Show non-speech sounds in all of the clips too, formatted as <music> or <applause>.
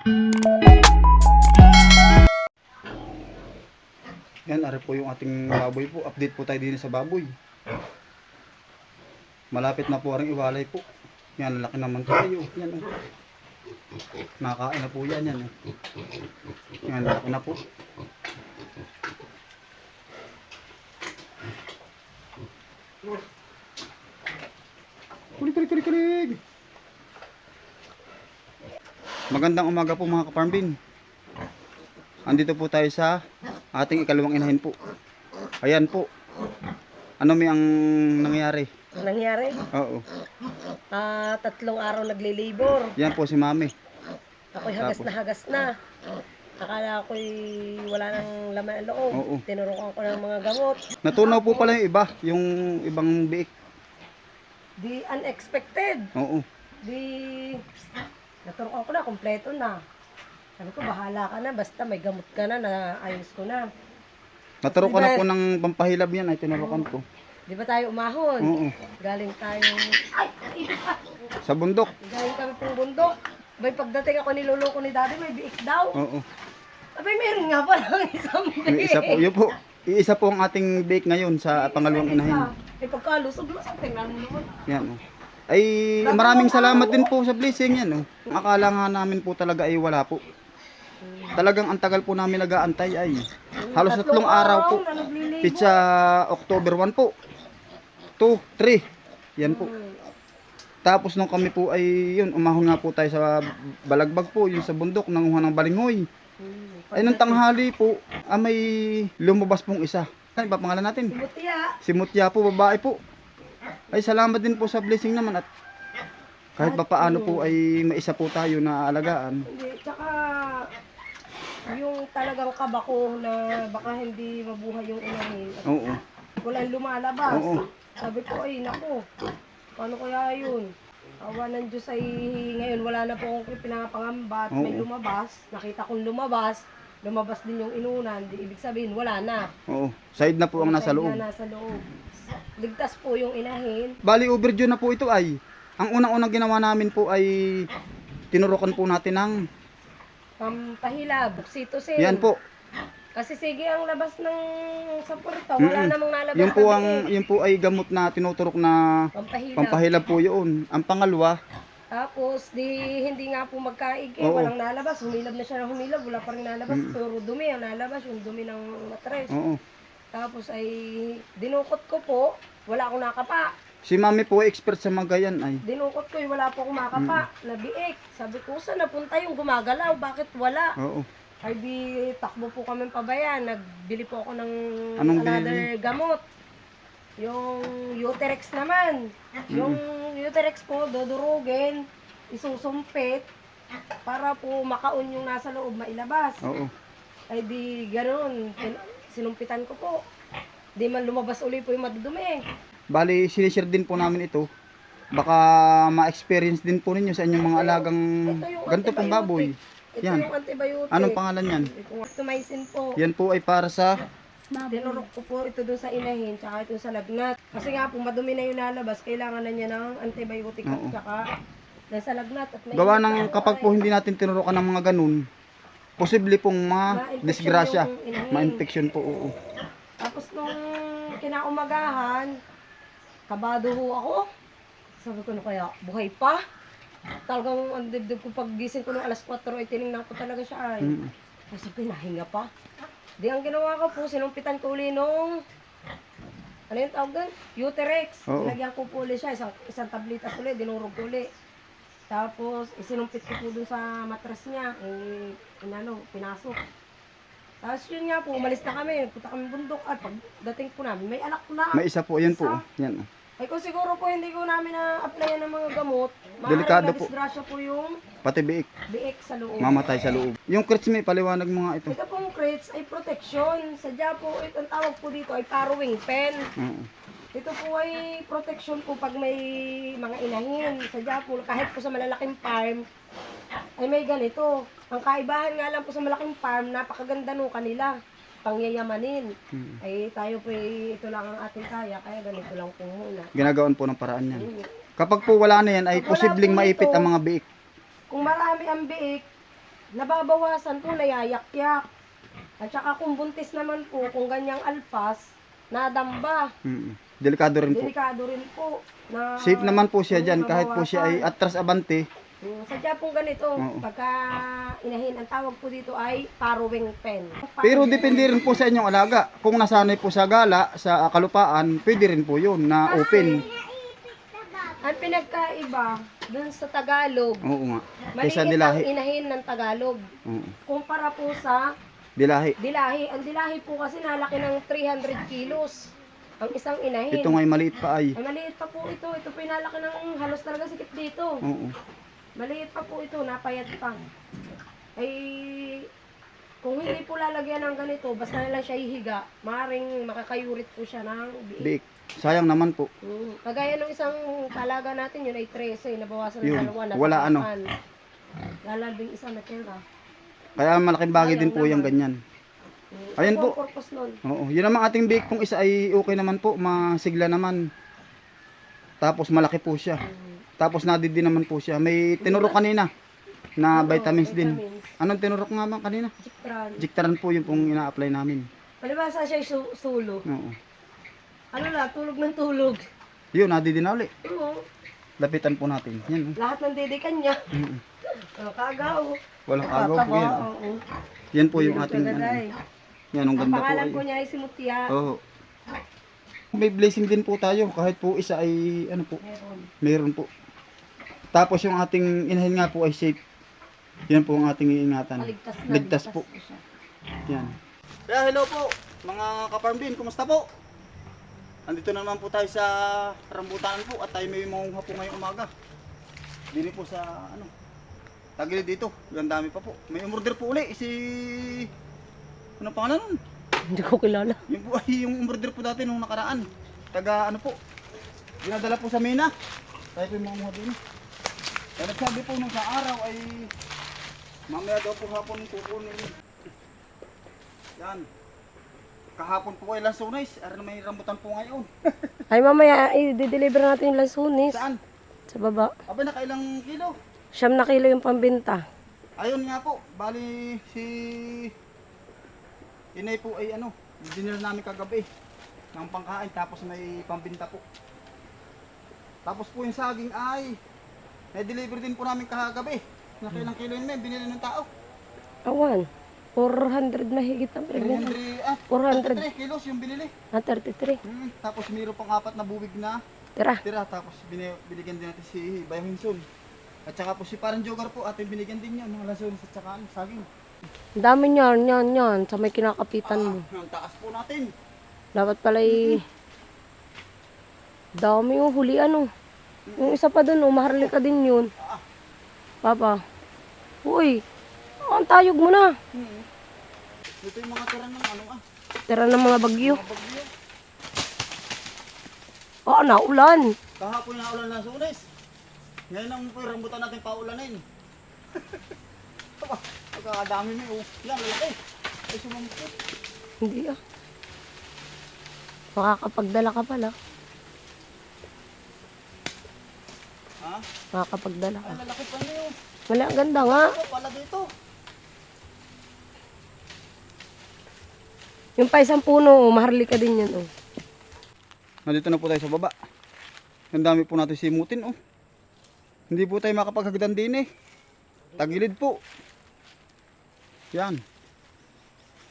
Yan, ari po yung ating baboy po. Update po tayo din sa baboy. Malapit na po ang iwalay po. Yan, laki naman tayo. Yan, oh. Nakain na po yan, yan. oh. Yan, laki na po. Kulig, kulig, kulig, kulig. Magandang umaga po mga kaparmbin. Andito po tayo sa ating ikalawang inahin po. Ayan po. Ano may ang nangyari? Ang nangyari, Oo. ah, tatlong araw nagli-labor. Yan po si mami. Ako'y hagas Tapos? na hagas na. Akala ko'y wala nang laman ang loob. Oo. Tinurukan ko ng mga gamot. Natunaw po pala yung iba. Yung ibang biik. Di unexpected. Oo. Di naturukan ko na, kompleto na. Sabi ko, bahala ka na. Basta may gamot ka na, na ayos ko na. Naturo ko na po ng pampahilab yan ay tinurukan ko. Di ba tayo umahon? Oo. Galing tayong, Sa bundok. galing kami pong bundok. May pagdating ako niloloko ni daddy, may biik daw. Oo. Abay, meron nga pa lang isang biik. May isa po. Yun po. Iisa po ang ating bake ngayon sa pangalawang inahin. Ay, pagkalusog sa tingnan mo naman. Yan oh. Ay maraming salamat din po sa blessing yan oh. Akala nga namin po talaga ay wala po. Talagang ang tagal po namin nag-aantay ay halos tatlong araw po. Pitsa October 1 po. 2, 3. Yan po. Tapos nung kami po ay yun, umahon nga po tayo sa balagbag po, yung sa bundok, nanguha ng balinghoy. Hmm. Ay nung tanghali po, ah, may lumabas pong isa. Ano ba pangalan natin? Butya. Si Mutya po, babae po. Ay, salamat din po sa blessing naman at kahit pa paano po ay maisa po tayo na alagaan. Hindi, tsaka yung talagang kaba ko na baka hindi mabuhay yung inahin. At Oo. walang lumalabas. Oo. Sabi ko, ay naku, paano kaya yun? Awa ng Diyos ay ngayon wala na po akong pinapangamba at may Oo. lumabas. Nakita kong lumabas. Lumabas din yung inunan. Di ibig sabihin, wala na. Oo. Side na po ang nasa loob. Na nasa loob. Ligtas po yung inahin. Bali overdue na po ito ay. Ang unang-unang ginawa namin po ay tinurukan po natin ng Pampahilab, oxytocin. yan po. Kasi sige ang labas ng sapurito, wala Mm-mm. namang nalabas Yung po na ang biik. yung po ay gamot na tinuturok na Pampahilab. pampahilab po yun. Ang pangalawa, Tapos, di, hindi nga po magkaig eh, Oo. walang nalabas. Humilab na siya ng humilab, wala pa rin nalabas. Puro dumi ang nalabas, yung dumi ng matres. oo. Tapos ay, dinukot ko po, wala akong nakapa. Si Mami po expert sa mga yan ay. Dinukot ko, eh, wala po akong makapa, nabiik. Sabi ko, saan napunta yung gumagalaw? Bakit wala? Oo. Ay di takbo po kami pabayan. Nagbili po ako ng Anong another gamot. Yung Uterex naman. Yung Uterex po, dodurugin, isusumpit, para po makaon yung nasa loob mailabas. Oo. Ay di Sin- sinumpitan ko po. Di man lumabas uli po yung madudumi. Bali, sinishare din po namin ito. Baka ma-experience din po ninyo sa inyong mga alagang ganito pong baboy. Ito Yan. yung antibiotic. Anong pangalan yan? Tumaisin po. Yan po ay para sa Tinurok ko po ito doon sa inahin, tsaka ito sa lagnat. Kasi nga po, madumi na yung lalabas, kailangan na niya ng antibiotic at Oo. tsaka nasa lagnat. At may gawa ng kapag po hindi natin tinurukan ng mga ganun, posible pong ma-disgrasya, ma-infection po. Oo. Tapos nung kinaumagahan, kabado ho ako. Sabi ko na kaya, buhay pa? Talagang ang dibdib ko pag gising ko ng alas 4 ay tinignan ko talaga siya ay. Mm. Ay, sabi, nahinga pa. Di ang ginawa ko po, sinumpitan ko uli nung, ano yung tawag doon? Uterex. Oo. Nilagyan ko po uli siya, isang, isang tablitas uli, dinurog ko uli. Tapos, isinumpit ko po dun sa matras niya, eh, inano, pinasok. Tapos yun nga po, umalis na kami, punta kami bundok at pagdating po namin, may anak na. May isa po, yan po. Yan. oh. Ay kung siguro po hindi ko namin na-applyan ng mga gamot, Delikado maaaring po. na-disgrasya po yung Pati biik, biik sa loob. mamatay sa loob. Yung crits may paliwanag mga ito. Ito pong crates ay protection. Sadya po, ito, ang tawag po dito ay parowing pen. Oo. Ito po ay protection po pag may mga inahin. Sadya po, kahit po sa malalaking farm, ay may ganito. Ang kaibahan nga lang po sa malaking farm, napakaganda nung kanila. Pangyayamanin. Mm. Ay tayo po, ay, ito lang ang ating kaya, kaya ganito lang po muna. Ginagawan po ng paraan yan. Mm. Kapag po wala na yan, ay posibleng po maipit ito, ang mga biik. Kung marami ang biik, nababawasan po, nayayak-yak. At saka kung buntis naman po, kung ganyang alpas, nadamba. Mm. Delikado rin po. Delikado rin po. Na, Safe naman po siya dyan kahit po siya ay atras abante. Mm, Sadya pong ganito, Oo. pagka inahin, ang tawag po dito ay paruwing pen. Pero depende rin po sa inyong alaga. Kung nasanay po sa gala, sa kalupaan, pwede rin po yun na open. Ang pinagkaiba, dun sa Tagalog, Oo nga. maliit Kaysa ang dilahi. inahin ng Tagalog. Oo. Kumpara po sa Dilahi. dilahi. Ang dilahi po kasi nalaki ng 300 kilos. Ang isang inahin. Ito nga'y maliit pa ay. Ay, maliit pa po ito. Ito pinalaki ng halos talaga sikip dito. Oo. Maliit pa po ito, napayat pa. Ay, kung hindi po lalagyan ng ganito, basta na lang siya hihiga, maaaring makakayurit po siya ng biik. Sayang naman po. Mm. Kagaya ng isang talaga natin, yun ay 13, nabawasan ng dalawa. wala ano. Lalabing isa na tira. Kaya malaking bagay din po yung ganyan. Ayan Ano po. ang purpose nun? Oo. Yun naman ating bake kung isa ay okay naman po. Masigla naman. Tapos malaki po siya. Tapos nadidi naman po siya. May tinurok kanina na vitamins din. Anong tinurok nga man kanina? Jictran. Jiktaran po yung pong ina-apply namin. Palibasa siya su- sulo. Oo. Ano lang, tulog ng tulog. Yun, nadidi na uli. Oo. Lapitan po natin. Yan. oh. Lahat ng dedikan niya. Mm. Ano, kagaw. Walang agaw po yan. oh. Oo. Yan po yung ating ano. Yan, ang Ang ganda po. pangalan ay. po niya ay si Mutia. Oo. May blessing din po tayo kahit po isa ay ano po, Meron. meron po. Tapos yung ating inahin nga po ay safe. Yan po ang ating iingatan. Ligtas na. Ligtas po. siya. Yan. Kaya hello po, mga ka-farm din, kumusta po? Andito na naman po tayo sa rambutan po at tayo may mangunguha po ngayong umaga. Dini po sa ano, tagilid dito. Ang dami pa po. May umorder po uli si ano pangalan nun? Hindi ko kilala. Yung po ay yung umorder po dati nung nakaraan. Taga ano po. Dinadala po sa Mina. Tayo po yung mangunguha din. Kaya nagsabi po nung sa araw ay mamaya daw po hapon kukunin. Yan. Kahapon po ay lansunis. Ara na may rambutan po ngayon. <laughs> Ay mamaya, i-deliver natin yung lansunis. Saan? Sa baba. Aba nakailang kilo. Siyam na kilo yung pambinta. Ayun nga po. Bali si Inay po ay ano. Dinner namin kagabi. Ng pangkain. Tapos may pambinta po. Tapos po yung saging ay na-deliver din po namin kagabi. Nakailang kilo yun may binili ng tao. Awan. 400 mahigit ang premium. 300, ah, 400. 33 kilos yung binili. Ah, 33. Hmm, tapos mayroon pang apat na bubig na Tira. tira. Tapos bini- binigyan din natin si Bayang Hinsun. At saka po si Parang Jogar po ating binigyan din yun. Mga lason at saka ano, saging. Ang dami niyan, yan, yan. Sa may kinakapitan mo. Ah, ang taas po natin. Dapat pala i... Dami yung huli ano. Yung isa pa dun, oh, maharlika din yun. Ah, Papa. Uy, ang tayog mo na. hmm. Ito yung mga tira ng ano ah. Tira ng mga bagyo. Mga bagyo. Oh, naulan. Kahapon na ulan ng sunis. Ngayon ang rambutan natin paulanin. <laughs> Aba, Pagkakadami mo oh. Yan, lalaki. Ay sumangkot. Hindi ah. Makakapagdala ka pala. Ha? Makakapagdala ka. Ay, lalaki pa niyo. Wala, ang ganda nga. Ito pala dito. Yung pa isang puno, oh, maharlika din yan. Oh. Nandito na po tayo sa baba. Ang dami po natin simutin oh. Hindi po tayo makapaghagdan din eh. Tagilid po. Yan.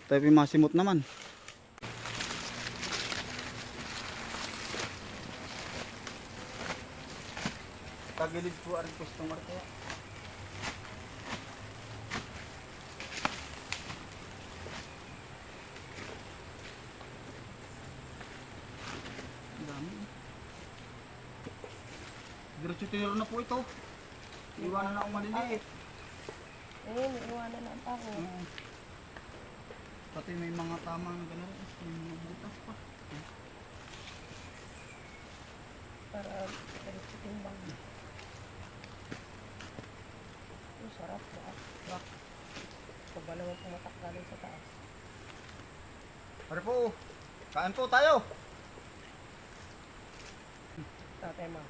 Tayo masimot naman. Tagilid po ang customer kaya. Diretso tiniro na po ito. Iwanan na akong maliliit. Eh, may iwanan na ang tao. Oo. Pati may mga tamang gano'n. May mga butas pa. Para diretso timbang. Ang sarap ba? Sarap. Pag ba naman pumatak galing sa taas. Pare po, kain po tayo. Tatay mo.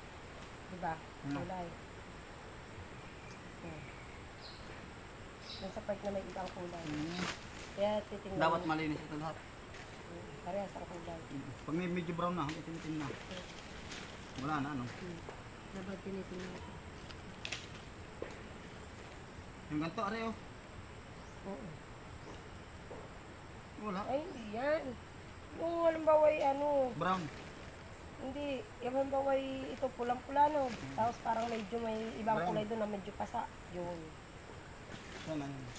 Diba? Hmm. Kulay. Nasa part na may ibang kulay. Kaya titingnan Dapat malinis ito lahat. Parehas ang kulay. Pag may medyo brown na, itim-itim na. Wala na ano. Dapat tinitingnan. Yung ganito, are oh. Oo. Wala. Ay, hindi yan. Yung halimbawa ay ano, Brown. hindi. Yung halimbawa ay ito pulang-pula no. Tapos parang medyo may ibang Brown. kulay doon na medyo pasa. Yun. Sana yun.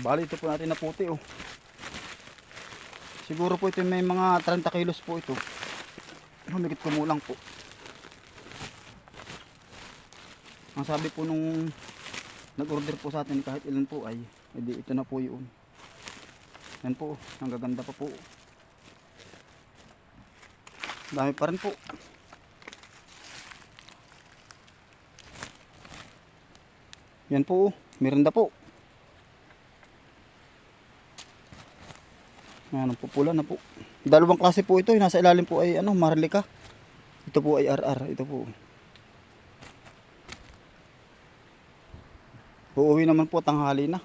Bali ito po natin na puti oh. Siguro po ito may mga 30 kilos po ito. Humigit kumulang po. Ang sabi po nung nag-order po sa atin kahit ilan po ay edi ito na po yun. Yan po, ang gaganda pa po. Dami pa rin po. Yan po, merenda po. Yan, pupula na po. Dalawang klase po ito. Nasa ilalim po ay ano, Marlika. Ito po ay RR. Ito po. Uuwi naman po tanghali na.